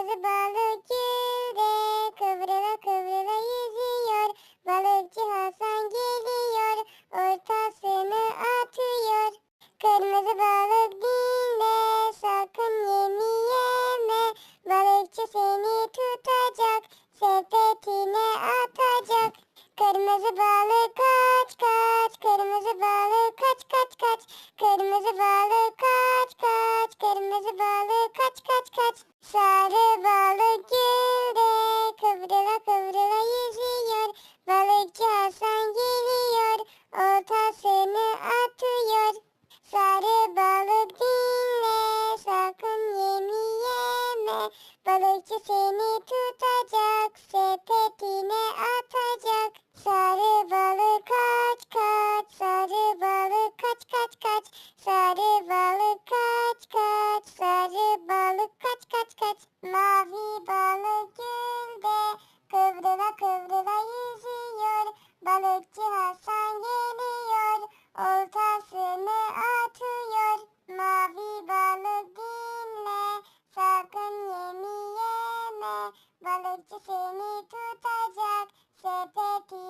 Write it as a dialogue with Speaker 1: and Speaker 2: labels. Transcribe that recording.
Speaker 1: Kırmızı balık gölde kıvrıla kıvrıla yüzüyor. Balıkçı Hasan geliyor, ortasını atıyor. Kırmızı balık dinle, sakın yemi yeme. Balıkçı seni tutacak, sepetine atacak. Kırmızı balık kaç kaç, kırmızı balık kaç kaç kaç. Kırmızı balık kaç, kırmızı balık kaç kaç kaç. Sarı balık gölde kıvrıla kıvrıla yüzüyor. Balıkçı Hasan geliyor, oltasını atıyor. Sarı balık dinle, sakın yemi yeme. Balıkçı seni tutacak, sepetine atacak. Sarı balık kaç kaç, sarı balık kaç kaç kaç. Balıkçı seni tutacak, sepetine atacak.